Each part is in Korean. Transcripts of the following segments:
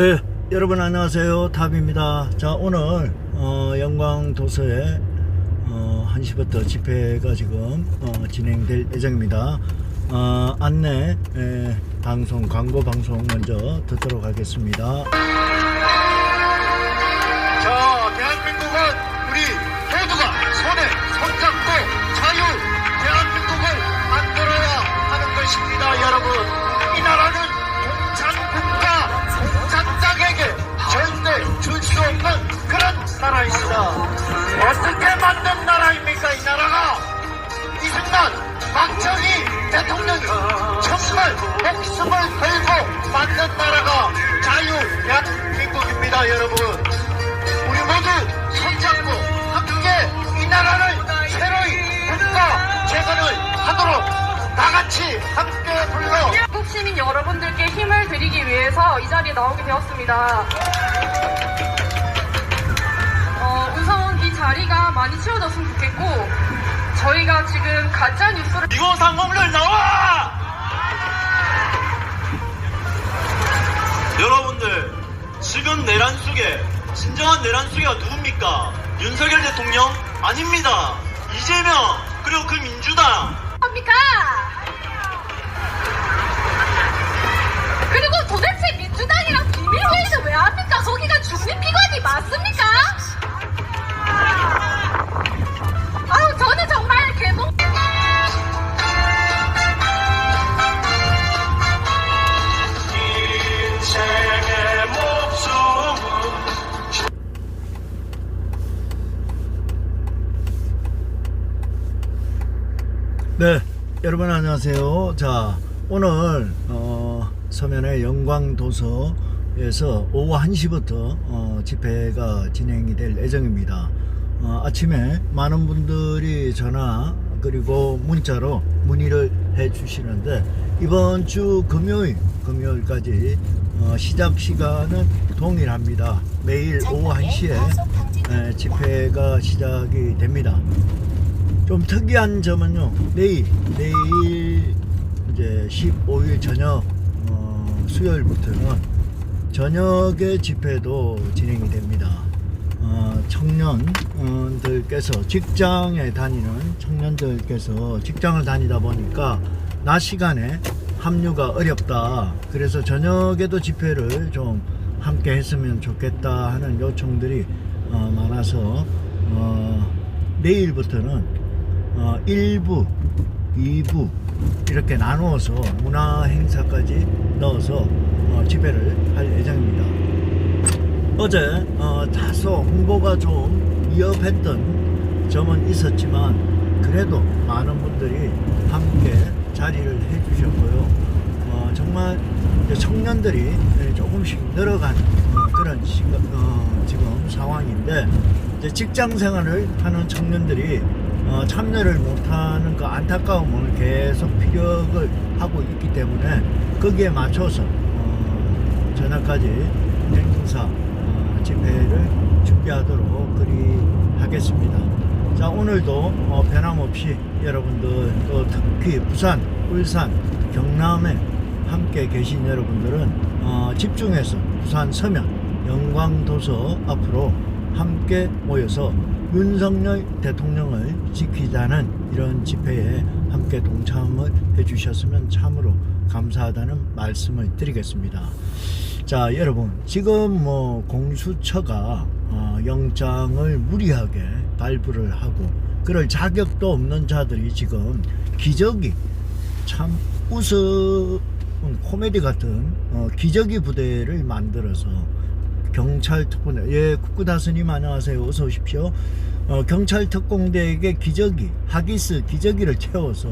네, 여러분 안녕하세요. 탑입니다. 자, 오늘 어, 영광 도서에 어, 1시부터 집회가 지금 어, 진행될 예정입니다. 어, 안내 에, 방송 광고 방송 먼저 듣도록 하겠습니다. 목숨을 걸고 만든 나라가 자유 대한민국입니다, 여러분. 우리 모두 손잡고 함께 이 나라를 새로이 국가 재건을 하도록 다 같이 함께 불러 한국 시민 여러분들께 힘을 드리기 위해서 이 자리에 나오게 되었습니다. 어, 우선 이 자리가 많이 채워졌으면 좋겠고 저희가 지금 가짜 뉴스를 이거 상공들 나와! 지금 내란 속에 진정한 내란 속에가 누굽니까? 윤석열 대통령 아닙니다. 이재명 그리고 그 민주당 합니까? 그리고 도대체 민주당이랑 비밀회의는 왜 합니까? 거기가 중립기관이 맞습니까? 여러분 안녕하세요. 자, 오늘 어, 서면의 영광 도서에서 오후 1시부터 어, 집회가 진행이 될 예정입니다. 어, 아침에 많은 분들이 전화 그리고 문자로 문의를 해 주시는데 이번 주 금요일 금요일까지 어, 시작 시간은 동일합니다. 매일 오후 1시에 에, 집회가 시작이 됩니다. 좀 특이한 점은요 내일 내일 이제 15일 저녁 어, 수요일부터는 저녁에 집회도 진행이 됩니다. 어, 청년들께서 직장에 다니는 청년들께서 직장을 다니다 보니까 낮 시간에 합류가 어렵다. 그래서 저녁에도 집회를 좀 함께 했으면 좋겠다 하는 요청들이 어, 많아서 어, 내일부터는 어, 1부, 2부 이렇게 나누어서 문화 행사까지 넣어서 어, 집회를 할 예정입니다. 어제 어, 다소 홍보가 좀 위협했던 점은 있었지만 그래도 많은 분들이 함께 자리를 해주셨고요. 어, 정말 청년들이 조금씩 늘어가는 어, 그런 어, 지금 상황인데 직장 생활을 하는 청년들이 어, 참여를 못하는 그 안타까움을 계속 피력을 하고 있기 때문에 거기에 맞춰서 어, 전화까지 행사 어, 집회를 준비하도록 그리 하겠습니다. 자 오늘도 어, 변함없이 여러분들 또 특히 부산, 울산, 경남에 함께 계신 여러분들은 어, 집중해서 부산 서면 영광도서 앞으로 함께 모여서 윤석열 대통령을 지키자는 이런 집회에 함께 동참을 해주셨으면 참으로 감사하다는 말씀을 드리겠습니다. 자, 여러분, 지금 뭐 공수처가 어, 영장을 무리하게 발부를 하고 그럴 자격도 없는 자들이 지금 기적이 참 우스운 코미디 같은 어, 기적이 부대를 만들어서 경찰 특공대 예 국구다스님 안녕하세요. 어서 오십시오. 어, 경찰 특공대에게 기저귀 하기스 기저귀를 채워서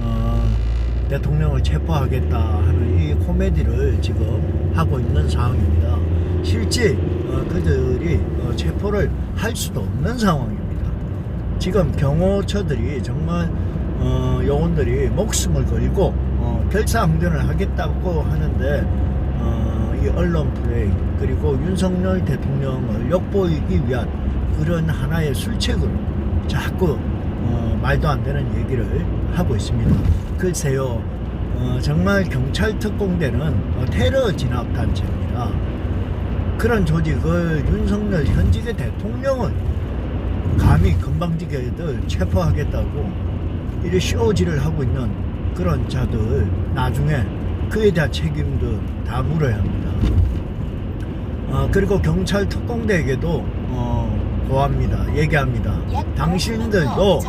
어, 대통령을 체포하겠다 하는 이 코미디를 지금 하고 있는 상황입니다. 실제 어, 그들이 어, 체포를 할 수도 없는 상황입니다. 지금 경호처들이 정말 어, 요원들이 목숨을 걸고 어, 결사항전을 하겠다고 하는데 어, 이 언론 플레이 그리고 윤석열 대통령을 엿보이기 위한 그런 하나의 술책으로 자꾸 어, 말도 안 되는 얘기를 하고 있습니다. 글쎄요, 어, 정말 경찰 특공대는 어, 테러 진압 단체입니다. 그런 조직을 윤석열 현직의 대통령은 감히 건방지게들 체포하겠다고 이래 쇼지를 하고 있는 그런 자들 나중에 그에 대한 책임도 다 물어야 합니다. 어, 그리고 경찰 특공대에게도 어, 고합니다. 얘기합니다. 당신들도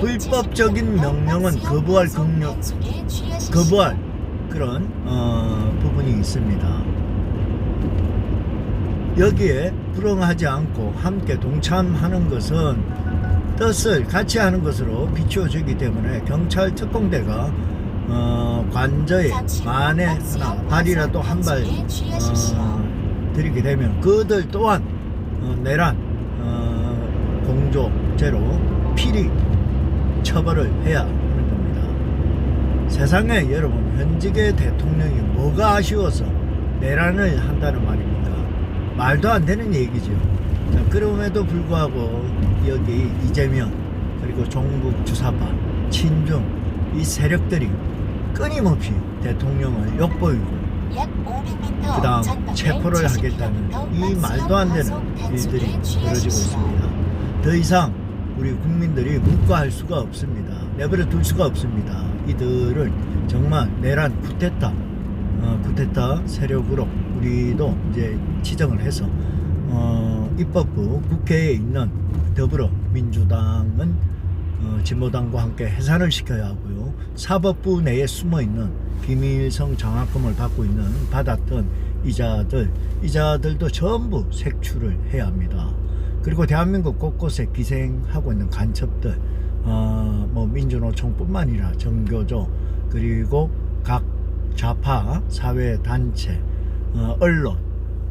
불법적인 명령은 거부할 능력, 거부할 그런 어, 부분이 있습니다. 여기에 불응하지 않고 함께 동참하는 것은 뜻을 같이 하는 것으로 비추어지기 때문에 경찰 특공대가 어, 관저에 만에 하나 발이라도 한 발 어, 들이게 되면 그들 또한 어, 내란 어, 공조죄로 필히 처벌을 해야 하는 겁니다. 세상에 여러분 현직의 대통령이 뭐가 아쉬워서 내란을 한다는 말입니까? 말도 안 되는 얘기죠. 자, 그럼에도 불구하고 여기 이재명 그리고 종북 주사파 친중 이 세력들이 끊임없이 대통령을 욕보이고 그 다음 체포를 하겠다는 이 말도 안 되는 일들이 벌어지고 있습니다. 더 이상 우리 국민들이 묵과할 수가 없습니다. 내버려 둘 수가 없습니다. 이들을 정말 내란 쿠데타, 어, 쿠데타 세력으로 우리도 이제 지정을 해서 어, 입법부 국회에 있는 더불어민주당은 어, 진보당과 함께 해산을 시켜야 하고요. 사법부 내에 숨어 있는 비밀성 장학금을 받고 있는 받았던 이자들, 이자들도 전부 색출을 해야 합니다. 그리고 대한민국 곳곳에 기생하고 있는 간첩들, 어, 뭐 민주노총뿐만 아니라 정교조 그리고 각 좌파 사회 단체, 어, 언론,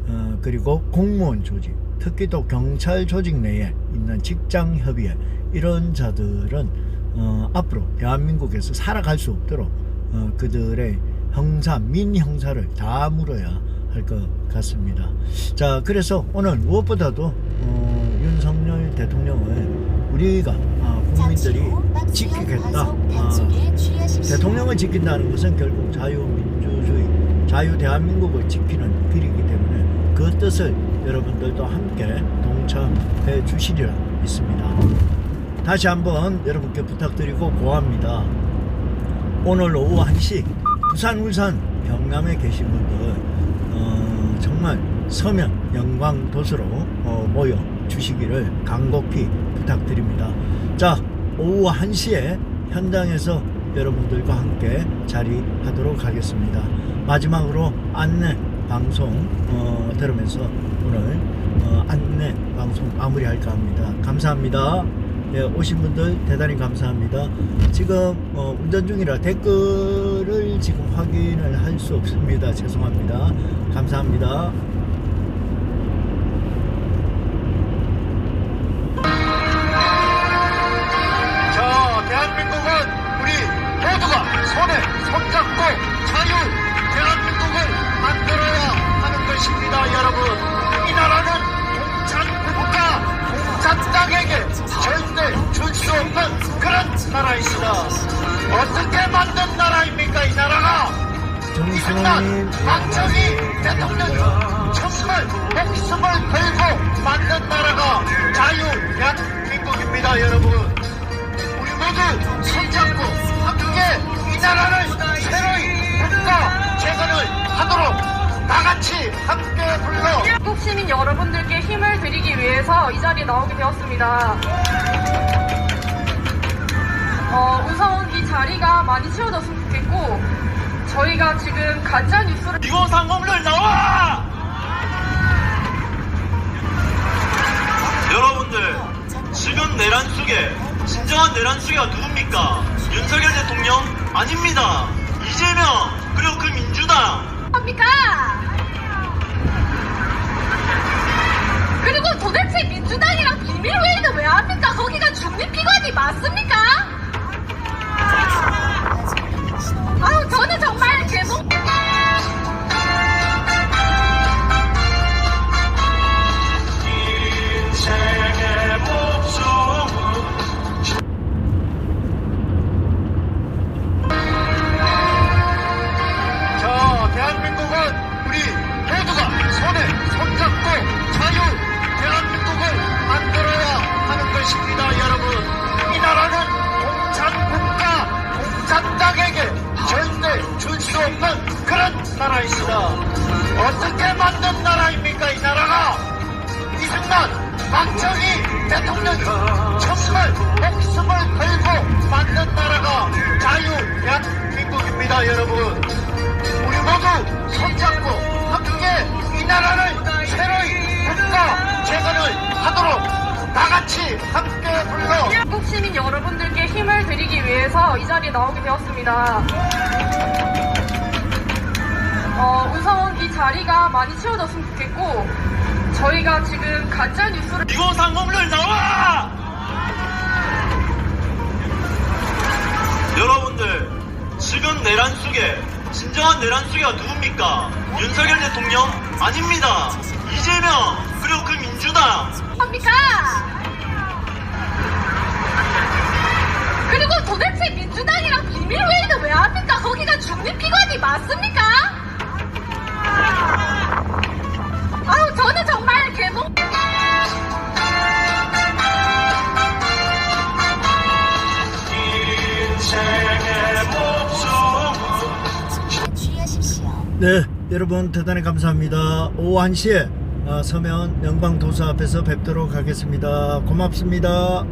어, 그리고 공무원 조직, 특히 또 경찰 조직 내에 있는 직장 협의회 이런 자들은 어, 앞으로 대한민국에서 살아갈 수 없도록 어, 그들의 형사 민형사를 다 물어야 할 것 같습니다. 자 그래서 오늘 무엇보다도 어, 윤석열 대통령을 우리가 아, 국민들이 지키겠다. 아, 대통령을 지킨다는 것은 결국 자유민주주의, 자유 대한민국을 지키는 길이기 때문에 그 뜻을 여러분들도 함께 동참해 주시리라 믿습니다. 다시 한번 여러분께 부탁드리고 고합니다. 오늘 오후 1시 부산, 울산, 경남에 계신 분들 어, 정말 서면 영광 도서로 어, 모여 주시기를 간곡히 부탁드립니다. 자, 오후 1시에 현장에서 여러분들과 함께 자리하도록 하겠습니다. 마지막으로 안내 방송 어, 들으면서 오늘 어, 안내 방송 마무리할까 합니다. 감사합니다. 네, 오신 분들 대단히 감사합니다. 지금 어, 운전 중이라 댓글을 지금 확인을 할 수 없습니다. 죄송합니다. 감사합니다. 나라입니다. 어떻게 만든 나라입니까, 이 나라가? 정순호님 박정희 대통령이 정말 목숨을 걸고 만든 나라가 자유 대한민국입니다 여러분 우리 모두 손잡고 함께 이 나라를 새로이 국가 재건을 하도록 다같이 함께 불러 한국 시민 여러분들께 힘을 드리기 위해서 이 자리에 나오게 되었습니다. 어, 우선 이 자리가 많이 채워졌으면 좋겠고 저희가 지금 가짜 뉴스를 이거 상공들 나와! 여러분들 지금 내란 속에 진정한 내란 속에가 누굽니까? 윤석열 대통령 아닙니다. 이재명 그리고 그 민주당 합니까? 그리고 도대체 민주당이랑 비밀회의는 왜 합니까? 거기가 중립기관이 맞습니까? 아우 저는 정말 대 정말 목숨을 걸고 만든 나라가 자유대한민국입니다 여러분 우리 모두 손잡고 함께 이 나라를 새로이 국가 재건을 하도록 다같이 함께 불러 한국 시민 여러분들께 힘을 드리기 위해서 이 자리에 나오게 되었습니다. 어, 우선 이 자리가 많이 채워졌으면 좋겠고 저희가 지금 가짜 뉴스를 2030을 나와! 여러분들, 지금 내란 속에 진정한 내란 속에가 누굽니까? 윤석열 대통령? 아닙니다. 이재명, 그리고 그 민주당. 합니까? 그리고 도대체 민주당이랑 비밀 회의는 왜 합니까? 거기가 중립기관이 맞습니까? 네, 여러분 대단히 감사합니다. 오후 1시에 어, 서면 영광도서 앞에서 뵙도록 하겠습니다. 고맙습니다.